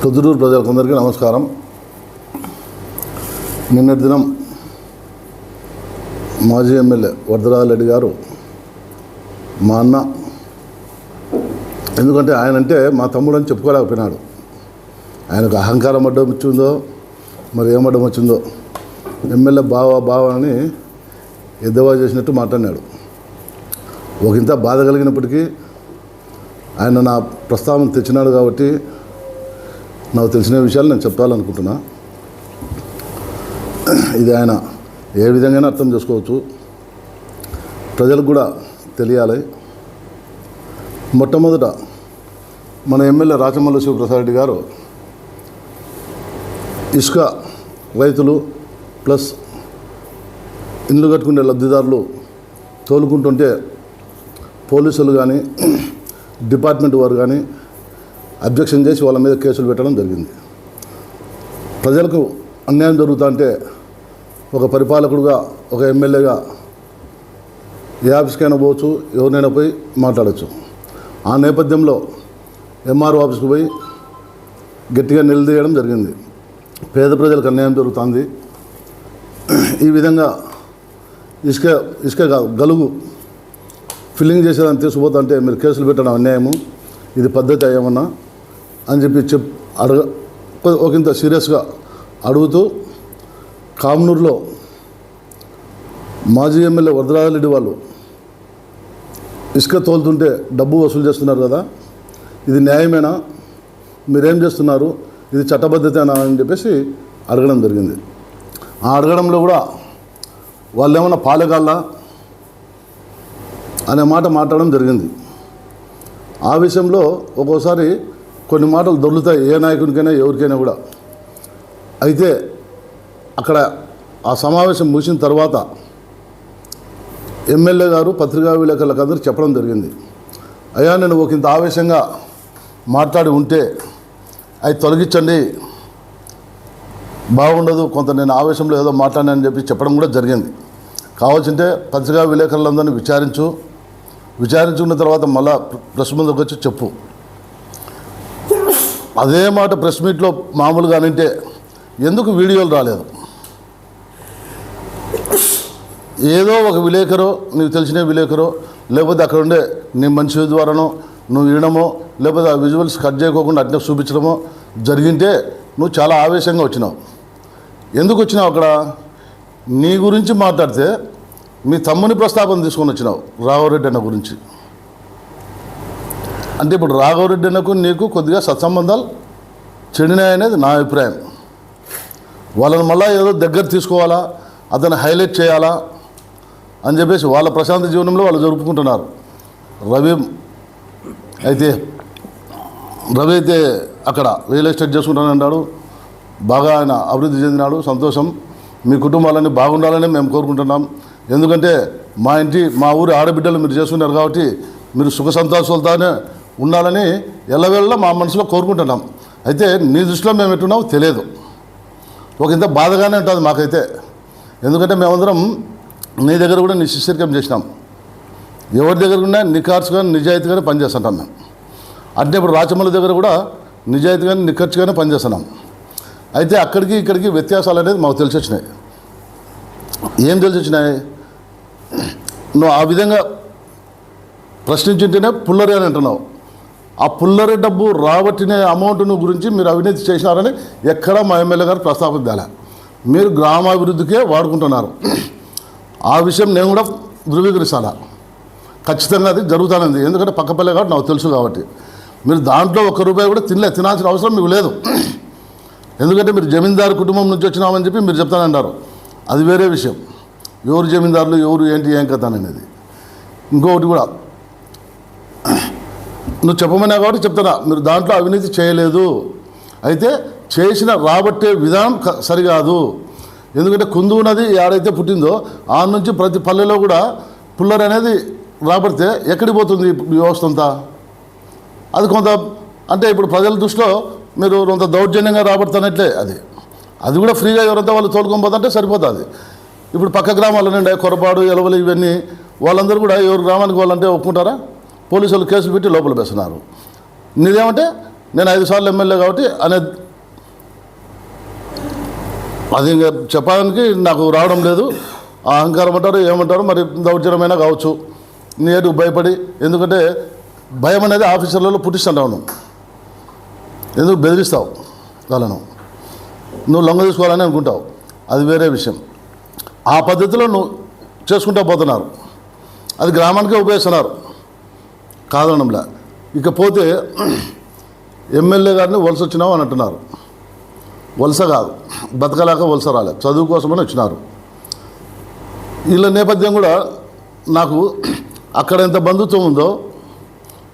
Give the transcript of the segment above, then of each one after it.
కుదురూరు ప్రజలకందరికీ నమస్కారం. నిన్నటి దినం మాజీ ఎమ్మెల్యే వరదరాజరెడ్డి గారు మా అన్న ఎందుకంటే ఆయన అంటే మా తమ్ముడు అని చెప్పుకోలేకపోయినాడు. ఆయనకు అహంకారం అడ్డం వచ్చిందో మరి ఏమడ్డం వచ్చిందో ఎమ్మెల్యే బావ బావ అని ఎద్దవా చేసినట్టు మాట్లాడినాడు. ఒకంత బాధ కలిగినప్పటికీ ఆయన నా ప్రస్తావన తెచ్చినాడు కాబట్టి నాకు తెలిసిన విషయాలు నేను చెప్పాలనుకుంటున్నా. ఇది ఆయన ఏ విధంగా అర్థం చేసుకోవచ్చు. ప్రజలకు కూడా తెలియాలి. మొట్టమొదట మన ఎమ్మెల్యే రాచమల్ల శివప్రసాద్ రెడ్డి గారు ఇసుక రైతులు ప్లస్ ఇండ్లు కట్టుకునే లబ్ధిదారులు తోలుకుంటుంటే పోలీసులు కానీ డిపార్ట్మెంట్ వారు కానీ అబ్జెక్షన్ చేసి వాళ్ళ మీద కేసులు పెట్టడం జరిగింది. ప్రజలకు అన్యాయం జరుగుతుంటే ఒక పరిపాలకుడుగా ఒక ఎమ్మెల్యేగా ఏ ఆఫీస్కైనా పోవచ్చు ఎవరినైనా పోయి మాట్లాడచ్చు. ఆ నేపథ్యంలో ఎంఆర్ఓ ఆఫీస్కి పోయి గట్టిగా నిలదీయడం జరిగింది. పేద ప్రజలకు అన్యాయం జరుగుతుంది. ఈ విధంగా ఇసుక ఇసుక గలుగు ఫిల్లింగ్ చేసేదాన్ని తీసుకుపోతా అంటే మీరు కేసులు పెట్టడం అన్యాయము. ఇది పద్ధతి ఏమన్నా? అని చెప్పి చెప్ అడగ ఒక ఒకంత సీరియస్గా అడుగుతూ కామనూరులో మాజీ ఎమ్మెల్యే వరదరాజరెడ్డి వాళ్ళు ఇసుక తోలుతుంటే డబ్బు వసూలు చేస్తున్నారు కదా ఇది న్యాయమేనా? మీరేం చేస్తున్నారు? ఇది చట్టబద్ధతేనా? అని చెప్పేసి అడగడం జరిగింది. ఆ అడగడంలో కూడా వాళ్ళు ఏమన్నా పాలెగాళ్ళ? అనే మాట మాట్లాడడం జరిగింది. ఆ విషయంలో ఒక్కోసారి కొన్ని మాటలు దొరుకుతాయి ఏ నాయకునికైనా ఎవరికైనా కూడా. అయితే అక్కడ ఆ సమావేశం ముగిసిన తర్వాత ఎమ్మెల్యే గారు పత్రికా విలేకరులకు అందరూ చెప్పడం జరిగింది. అయ్యా నేను ఒక ఇంత ఆవేశంగా మాట్లాడి ఉంటే అవి తొలగించండి. బాగుండదు కొంత నేను ఆవేశంలో ఏదో మాట్లాడానని చెప్పి చెప్పడం కూడా జరిగింది. కావాల్సింటే పత్రికా విలేకరులందరినీ విచారించు. విచారించుకున్న తర్వాత మళ్ళా ప్రెస్ ముందుకు వచ్చి చెప్పు. అదే మాట ప్రెస్ మీట్లో మామూలుగా అంటే ఎందుకు వీడియోలు రాలేదు? ఏదో ఒక విలేకరో నీకు తెలిసిన విలేకరో లేకపోతే అక్కడ ఉండే నీ మంచి ద్వారానో నువ్వు వినడమో లేకపోతే ఆ విజువల్స్ కట్ చేయకోకుండా అట్నే చూపించడమో జరిగింటే నువ్వు చాలా ఆవేశంగా వచ్చినావు. ఎందుకు వచ్చినావు అక్కడ? నీ గురించి మాట్లాడితే మీ తమ్ముని ప్రస్తాపన తీసుకొని వచ్చినావు రావారెడ్డి అన్న గురించి. అంటే ఇప్పుడు రాఘవరెడ్డి అన్నకు నీకు కొద్దిగా సత్సంబంధాలు చెడినాయనేది నా అభిప్రాయం. వాళ్ళని మళ్ళీ ఏదో దగ్గర తీసుకోవాలా అతను హైలైట్ చేయాలా అని చెప్పేసి వాళ్ళ ప్రశాంత జీవనంలో వాళ్ళు జరుపుకుంటున్నారు. రవి అయితే రవి అయితే అక్కడ రియల్ ఎస్టేట్ చేసుకుంటానన్నాడు బాగా ఆయన అభివృద్ధి చెందినాడు సంతోషం. మీ కుటుంబాలన్నీ బాగుండాలని మేము కోరుకుంటున్నాం. ఎందుకంటే మా ఇంటి మా ఊరి ఆడబిడ్డలు మీరు చేసుకున్నారు కాబట్టి మీరు సుఖ సంతోషాలతోనే ఉండాలని ఎల్లవేళ మా మనసులో కోరుకుంటున్నాం. అయితే నీ దృష్టిలో మేము ఎట్టున్నామో తెలియదు. ఒక ఇంత బాధగానే ఉంటుంది మాకైతే. ఎందుకంటే మేమందరం నీ దగ్గర కూడా నీ శిష్యరికం చేసినాం. ఎవరి దగ్గర ఉన్నా నిఖార్చుగానే నిజాయితీగానే పనిచేస్తుంటాం మేము. అంటే ఇప్పుడు రాచమల్లి దగ్గర కూడా నిజాయితీగానే నిఖర్చుగానే పనిచేస్తున్నాం అయితే అక్కడికి ఇక్కడికి వ్యత్యాసాలు అనేది మాకు తెలిసి వచ్చినాయి. ఏం తెలిసి వచ్చినాయి? నువ్వు ఆ విధంగా ప్రశ్నించుంటేనే పుల్లరి అని అంటున్నావు. ఆ పుల్లరి డబ్బు రాబట్టిన అమౌంట్ను గురించి మీరు అవినీతి చేసినారని ఎక్కడా మా ఎమ్మెల్యే గారు ప్రస్తావించాలి మీరు గ్రామాభివృద్ధికే వాడుకుంటున్నారు. ఆ విషయం నేను కూడా ధృవీకరిస్తాను ఖచ్చితంగా అది జరుగుతానంది. ఎందుకంటే పక్కపల్లె కాబట్టి నాకు తెలుసు కాబట్టి. మీరు దాంట్లో ఒక్క రూపాయి కూడా తినలే తినాల్సిన అవసరం మీకు లేదు. ఎందుకంటే మీరు జమీందారు కుటుంబం నుంచి వచ్చినామని చెప్పి మీరు చెప్తానన్నారు. అది వేరే విషయం. ఎవరు జమీందారులు ఎవరు ఏంటి ఏం కథ అనేది. ఇంకొకటి కూడా. నువ్వు చెప్పమన్నా కాబట్టి చెప్తున్నా. మీరు దాంట్లో అవినీతి చేయలేదు. అయితే చేసిన రాబట్టే విధానం సరికాదు. ఎందుకంటే కుందు నది ఏడైతే పుట్టిందో ఆ నుంచి ప్రతి పల్లెలో కూడా పుల్లర్ అనేది రాబడితే ఎక్కడికి పోతుంది వ్యవస్థ అంతా? అది కొంత అంటే ఇప్పుడు ప్రజల దృష్టిలో మీరు కొంత దౌర్జన్యంగా రాబడుతున్నట్లే అది. అది కూడా ఫ్రీగా ఎవరంతా వాళ్ళు తోలుకొని పోతుంటే సరిపోతుంది. ఇప్పుడు పక్క గ్రామాల నుండి కొరపాడు ఎలవలు ఇవన్నీ వాళ్ళందరూ కూడా ఎవరు గ్రామానికి వాళ్ళంటే ఒప్పుకుంటారా? పోలీసులు కేసులు పెట్టి లోపల వేస్తున్నారు నీదేమంటే నేను ఐదు సార్లు ఎమ్మెల్యే కాబట్టి అనే అది ఇంకా చెప్పడానికి నాకు రావడం లేదు. ఆ అహంకారం అంటారు ఏమంటారు మరి దౌర్జన్యమైనా కావచ్చు. నేను భయపడి ఎందుకంటే భయం అనేది ఆఫీసర్లలో పుట్టిస్తుంటాను ఎందుకు బెదిరిస్తావు వాళ్ళను? నువ్వు లొంగ తీసుకోవాలని అనుకుంటావు. అది వేరే విషయం. ఆ పద్ధతిలో నువ్వు చేసుకుంటూ పోతున్నారు. అది గ్రామానికే ఉపయోగిస్తున్నారు. కాదనంలా ఇకపోతే ఎమ్మెల్యే గారిని వలస వచ్చినావు అని అంటున్నారు. వలస కాదు బతకలేక వలస రాలే చదువు కోసమని వచ్చినారు. వీళ్ళ నేపథ్యం కూడా నాకు అక్కడ ఎంత బంధుత్వం ఉందో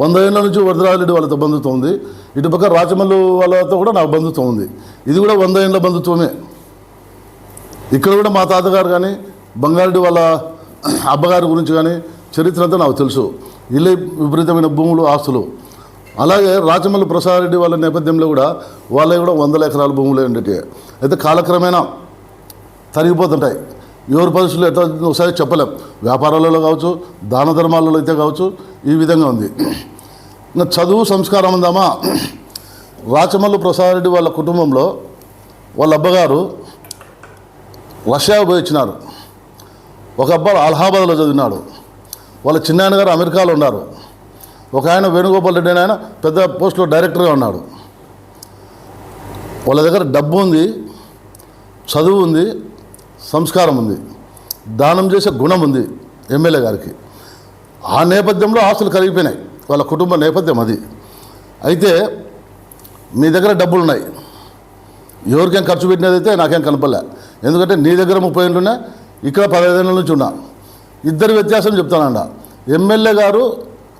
వంద ఏళ్ళ నుంచి వరదరాజరెడ్డి వాళ్ళతో బంధుత్వం ఉంది. ఇటుపక్క రాచమల్లు వాళ్ళతో కూడా నాకు బంధుత్వం ఉంది. ఇది కూడా వంద ఏళ్ళ బంధుత్వమే. ఇక్కడ కూడా మా తాతగారు కానీ బంగారెడ్డి వాళ్ళ అబ్బగారి గురించి కానీ చరిత్ర అంతా నాకు తెలుసు. ఇల్లే విపరీతమైన భూములు ఆస్తులు. అలాగే రాచమల్లి ప్రసాద్ రెడ్డి వాళ్ళ నేపథ్యంలో కూడా వాళ్ళే కూడా వందల ఎకరాల భూములు ఉండేవి అయితే కాలక్రమేణా తరిగిపోతుంటాయి. ఎవరి పరిస్థితులు ఎట్లా ఒకసారి చెప్పలేం. వ్యాపారాలలో కావచ్చు దాన ధర్మాలలో అయితే కావచ్చు ఈ విధంగా ఉంది. ఇంకా చదువు సంస్కారం ఉందామా? రాచమల్లు ప్రసాదరెడ్డి వాళ్ళ కుటుంబంలో వాళ్ళ అబ్బగారు రష్యా పోయి వచ్చినారు. ఒక అబ్బాయి అలహాబాద్లో చదివినాడు. వాళ్ళ చిన్నాయన గారు అమెరికాలో ఉన్నారు. ఒక ఆయన వేణుగోపాల్ రెడ్డి ఆయన పెద్ద పోస్ట్లో డైరెక్టర్గా ఉన్నాడు. వాళ్ళ దగ్గర డబ్బు ఉంది చదువు ఉంది సంస్కారం ఉంది దానం చేసే గుణం ఉంది ఎమ్మెల్యే గారికి. ఆ నేపథ్యంలో ఆస్తులు కలిగిపోయినాయి వాళ్ళ కుటుంబ నేపథ్యం అది. అయితే మీ దగ్గర డబ్బులు ఉన్నాయి. ఎవరికేం ఖర్చు పెట్టినదైతే నాకేం కనపడలే. ఎందుకంటే నీ దగ్గర ముప్పై ఏళ్ళు ఉన్నాయి ఇక్కడ పదహైదేళ్ళ నుంచి ఉన్నా. ఇద్దరు వ్యత్యాసం చెప్తానండ. ఎమ్మెల్యే గారు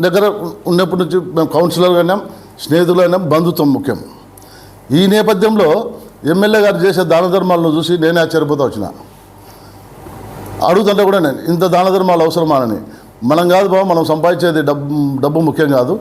దగ్గర ఉన్నప్పటి నుంచి మేము కౌన్సిలర్ అయినాం స్నేహితులు అయినాం బంధుత్వం ముఖ్యం. ఈ నేపథ్యంలో ఎమ్మెల్యే గారు చేసే దాన ధర్మాలను చూసి నేనే ఆశ్చర్యపోతూ వచ్చిన. అడుగుతుంటే కూడా నేను ఇంత దాన ధర్మాలు అవసరమానని మనం కాదు బాబు మనం సంపాదించేది డబ్బు డబ్బు ముఖ్యం కాదు.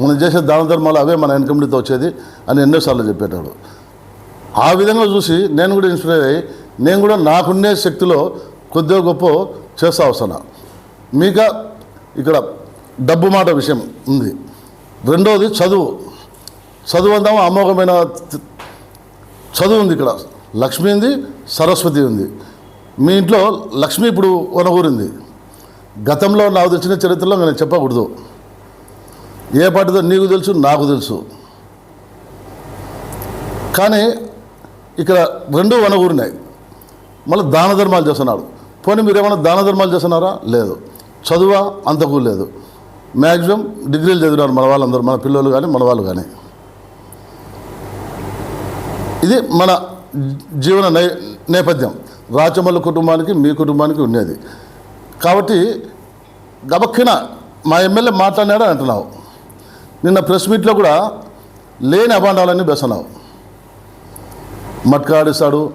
మనం చేసే దాన ధర్మాలు అవే మన ఇన్కమ్తో వచ్చేది అని ఎన్నోసార్లు చెప్పేటాడు. ఆ విధంగా చూసి నేను కూడా ఇన్స్పైర్ అయ్యి నేను కూడా నాకున్నే శక్తిలో కొద్దిగా గొప్ప చేస్తా వస్తున్నా మీక ఇక్కడ డబ్బు మాట విషయం ఉంది. రెండవది చదువు. చదువు అందాము అమోఘమైన చదువు ఉంది ఇక్కడ. లక్ష్మి ఉంది సరస్వతి ఉంది. మీ ఇంట్లో లక్ష్మి ఇప్పుడు వనగూరింది. గతంలో నాకు తెలిసిన చరిత్రలో నేను చెప్పకూడదు. ఏ పాటిదో నీకు తెలుసు నాకు తెలుసు. కానీ ఇక్కడ రెండు వనగూరినాయి. మళ్ళీ దాన ధర్మాలు చేస్తున్నాడు. పోనీ మీరు ఏమైనా దాన ధర్మాలు చేస్తున్నారా? లేదు. చదువా? అంతకు లేదు. మ్యాక్సిమం డిగ్రీలు చదివినారు మన వాళ్ళందరూ మన పిల్లలు కానీ మన వాళ్ళు కానీ. ఇది మన జీవన నై నేపథ్యం. రాచమల్ల కుటుంబానికి మీ కుటుంబానికి ఉండేది. కాబట్టి గబక్కిన మా ఎమ్మెల్యే మాట్లాడినాడు అంటున్నావు. నిన్న ప్రెస్ మీట్లో కూడా లేని అభాండాలన్నీ బెసన్నావు మట్కా ఆడిస్తాడు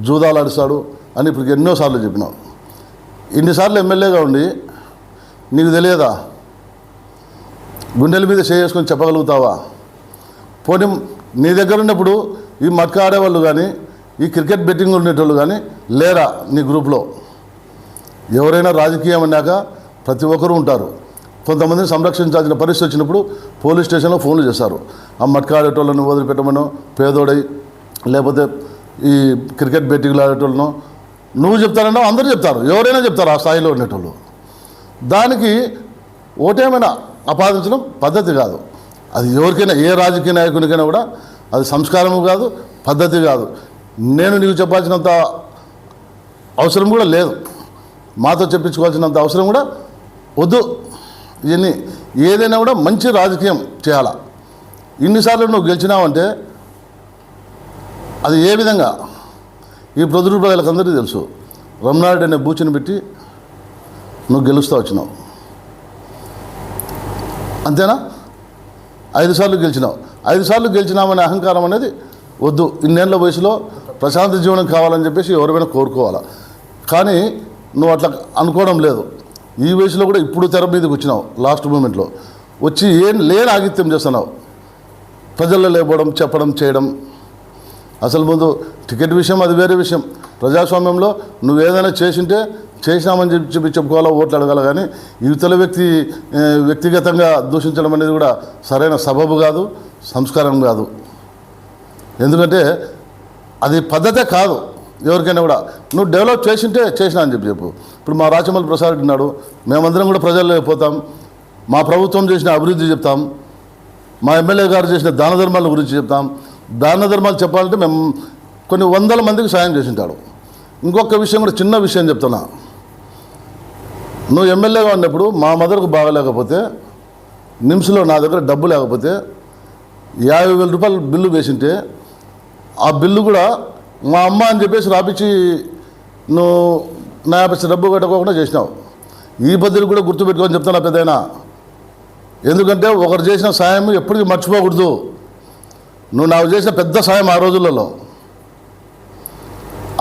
జూదాలు ఆడిస్తాడు అని ఇప్పుడు ఎన్నోసార్లు చెప్పినావు ఇన్నిసార్లు ఎమ్మెల్యేగా ఉండి నీకు తెలియదా? గుండెల మీద చేసుకొని చెప్పగలుగుతావా? పోనీ నీ దగ్గర ఉన్నప్పుడు ఈ మట్కా ఆడేవాళ్ళు కానీ ఈ క్రికెట్ బెట్టింగ్ ఉండేటోళ్ళు కానీ లేరా నీ గ్రూప్లో? ఎవరైనా రాజకీయం అన్నాక ప్రతి ఒక్కరూ ఉంటారు. కొంతమందిని సంరక్షించాల్సిన పరిస్థితి వచ్చినప్పుడు పోలీస్ స్టేషన్లో ఫోన్లు చేస్తారు. ఆ మట్క ఆడేటోళ్ళని వదిలిపెట్టమనో పేదోడై లేకపోతే ఈ క్రికెట్ బెట్టింగ్లు ఆడేటోళ్ళను నువ్వు చెప్తానంటే అందరూ చెప్తారు. ఎవరైనా చెప్తారు ఆ స్థాయిలో ఉండేటోళ్ళు. దానికి ఓటేమైనా ఆపాదించడం పద్ధతి కాదు. అది ఎవరికైనా ఏ రాజకీయ నాయకునికైనా కూడా అది సంస్కారము కాదు పద్ధతి కాదు. నేను నీకు చెప్పాల్సినంత అవసరం కూడా లేదు. మాతో చెప్పించుకోవాల్సినంత అవసరం కూడా వద్దు. ఇవన్నీ ఏదైనా కూడా మంచి రాజకీయం చేయాలా. ఇన్నిసార్లు నువ్వు గెలిచినావంటే అది ఏ విధంగా ఈ ప్రొద్దురు ప్రజలకందరికీ తెలుసు. రమణారెడ్డి అనే బూచిని పెట్టి నువ్వు గెలుస్తూ వచ్చినావు. అంతేనా? ఐదు సార్లు గెలిచినావు. ఐదు సార్లు గెలిచినామనే అహంకారం అనేది వద్దు. ఇన్నేళ్ళ వయసులో ప్రశాంత జీవనం కావాలని చెప్పేసి ఎవరైనా కోరుకోవాలా? కానీ నువ్వు అట్లా అనుకోవడం లేదు. ఈ వయసులో కూడా ఇప్పుడు తెర మీదకి వచ్చినావు లాస్ట్ మూమెంట్లో. వచ్చి ఏం లేని ఆగిత్యం చేస్తున్నావు. ప్రజల్లో లేకపోవడం చెప్పడం చేయడం అసలు ముందు టికెట్ విషయం అది వేరే విషయం. ప్రజాస్వామ్యంలో నువ్వు ఏదైనా చేసింటే చేసినామని చెప్పి చెప్పి చెప్పుకోవాలా ఓట్లు అడగాల కానీ యువతల వ్యక్తి వ్యక్తిగతంగా దూషించడం అనేది కూడా సరైన సబబు కాదు సంస్కారం కాదు. ఎందుకంటే అది పద్ధతే కాదు. ఎవరికైనా కూడా నువ్వు డెవలప్ చేసింటే చేసినా అని చెప్పి చెప్పు. ఇప్పుడు మా రాచమల్లి ప్రసాద్ ఉన్నాడు. మేమందరం కూడా ప్రజల్లో పోతాం. మా ప్రభుత్వం చేసిన అభివృద్ధి చెప్తాం. మా ఎమ్మెల్యే గారు చేసిన దాన ధర్మాల గురించి చెప్తాం. దాన ధర్మాలు చెప్పాలంటే మేము కొన్ని వందల మందికి సాయం చేసింటాడు. ఇంకొక విషయం కూడా చిన్న విషయం చెప్తున్నా. నువ్వు ఎమ్మెల్యేగా ఉన్నప్పుడు మా మదర్కు బాగలేకపోతే నిమ్స్లో నా దగ్గర డబ్బు లేకపోతే యాభై వేల రూపాయలు బిల్లు వేసింటే ఆ బిల్లు కూడా మా అమ్మ అని చెప్పేసి రాపించి నువ్వు నా యాభై డబ్బు కట్టుకోకుండా చేసినావు. ఈ పద్ధతి కూడా గుర్తుపెట్టుకొని చెప్తాను పెద్దయినా ఎందుకంటే ఒకరు చేసిన సాయం ఎప్పటికీ మర్చిపోకూడదు. నువ్వు నాకు చేసిన పెద్ద సాయం ఆ రోజులలో.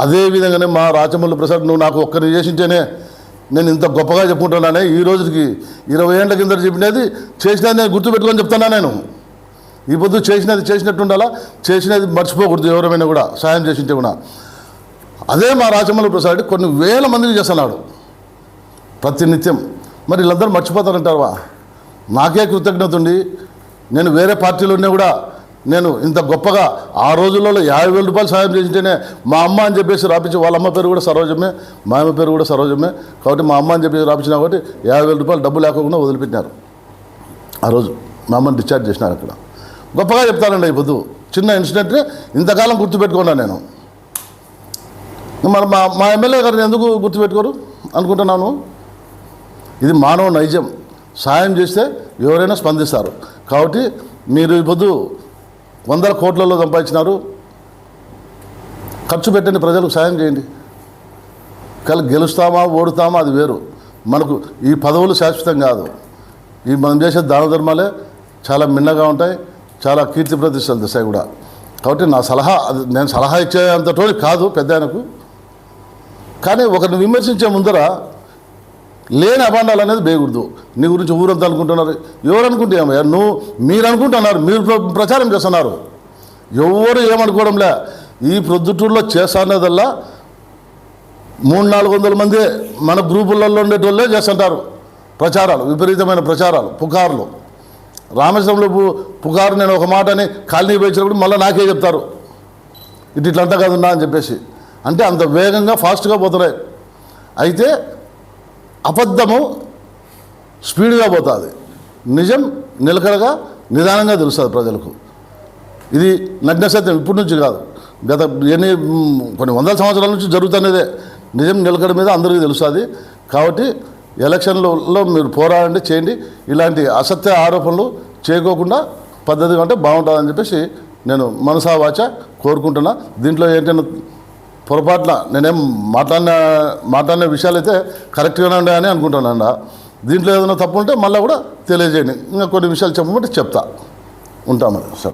అదే విధంగానే మా రాచమల్లి ప్రసాద్ నువ్వు నాకు ఒక్కరిని చేసింటేనే నేను ఇంత గొప్పగా చెప్పుకుంటున్నానే ఈ రోజుకి ఇరవై ఏళ్ళ కింద చెప్పినది చేసినది నేను గుర్తుపెట్టుకొని చెప్తున్నా నేను. ఈ పొద్దు చేసినది చేసినట్టు ఉండాలా చేసినది మర్చిపోకూడదు ఎవరైనా కూడా సాయం చేసింటే కూడా. అదే మా రాచమల్లి ప్రసాద్ కొన్ని వేల మందికి చేస్తున్నాడు ప్రతినిత్యం మరి వీళ్ళందరూ మర్చిపోతారంటారా నాకే కృతజ్ఞత ఉండి నేను వేరే పార్టీలో ఉన్నా కూడా నేను ఇంత గొప్పగా ఆ రోజులలో యాభై వేల రూపాయలు సాయం చేసింటేనే మా అమ్మ అని చెప్పేసి రాపించి వాళ్ళ అమ్మ పేరు కూడా సరోజమే మా అమ్మ పేరు కూడా సరోజమే. కాబట్టి మా అమ్మ అని చెప్పేసి రాపించిన కాబట్టి యాభై వేల రూపాయలు డబ్బు లేకుండా వదిలిపెట్టినారు. ఆ రోజు మా అమ్మని డిశ్చార్జ్ చేసినారు అక్కడ. గొప్పగా చెప్తానండి ఈ పొద్దు. చిన్న ఇన్సిడెంట్ని ఇంతకాలం గుర్తుపెట్టుకున్నాను నేను. మరి మా మా ఎమ్మెల్యే గారిని ఎందుకు గుర్తుపెట్టుకోరు అనుకుంటున్నాను? ఇది మానవ నైజం. సాయం చేస్తే ఎవరైనా స్పందిస్తారు. కాబట్టి మీరు ఈ పొద్దు వందల కోట్లలో సంపాదించినారు. ఖర్చు పెట్టండి ప్రజలకు సాయం చేయండి. కానీ గెలుస్తామా ఓడుతామా అది వేరు. మనకు ఈ పదవులు శాశ్వతం కాదు. ఈ మనం చేసే దాన ధర్మాలే చాలా మిన్నగా ఉంటాయి చాలా కీర్తి ప్రతిష్టలు దిశాయి కూడా. కాబట్టి నా సలహా అది నేను సలహా ఇచ్చే కాదు పెద్ద ఆయనకు కానీ ఒకరిని విమర్శించే ముందర లేని అభాండాలు అనేది వేయకూడదు. నీ గురించి ఊరంతా అనుకుంటున్నారు. ఎవరు అనుకుంటే ఏమయ్యా? నువ్వు మీరు అనుకుంటున్నారు మీరు ప్రచారం చేస్తున్నారు. ఎవరు ఏమనుకోవడంలే. ఈ ప్రొద్దుటూరులో చేస్తానేదల్లా మూడు నాలుగు వందల మంది మన గ్రూపులలో ఉండేటోళ్ళే చేస్తుంటారు. ప్రచారాలు విపరీతమైన ప్రచారాలు పుకార్లు. రామేశ్వరంలో పుకారు నేను ఒక మాట అని కాలనీ పోయించినప్పుడు మళ్ళీ నాకే చెప్తారు. ఇటు ఇట్లంతా కాదున్నా అని చెప్పేసి. అంటే అంత వేగంగా ఫాస్ట్గా పోతున్నాయి. అయితే అబద్ధము స్పీడ్గా పోతుంది. నిజం నిలకడగా నిదానంగా తెలుస్తుంది ప్రజలకు. ఇది నగ్న సత్యం ఇప్పటి నుంచి కాదు. గత ఎన్ని కొన్ని వందల సంవత్సరాల నుంచి జరుగుతున్నదే. నిజం నిలకడ మీద అందరికీ తెలుస్తుంది. కాబట్టి ఎలక్షన్లలో మీరు పోరాడండి చేయండి. ఇలాంటి అసత్య ఆరోపణలు చేయకోకుండా పద్ధతిగా అంటే బాగుంటుందని చెప్పేసి నేను మనసావాచ కోరుకుంటున్నా. దీంట్లో ఏంటైనా పొరపాట్ల నేనేం మాట్లాడిన మాట్లాడిన విషయాలు అయితే కరెక్ట్గానే ఉన్నాయని అనుకుంటున్నాను దీంట్లో ఏదైనా తప్పు ఉంటే మళ్ళీ కూడా తెలియజేయండి. ఇంకా కొన్ని విషయాలు చెప్పమంటే చెప్తా. ఉంటామని సార్.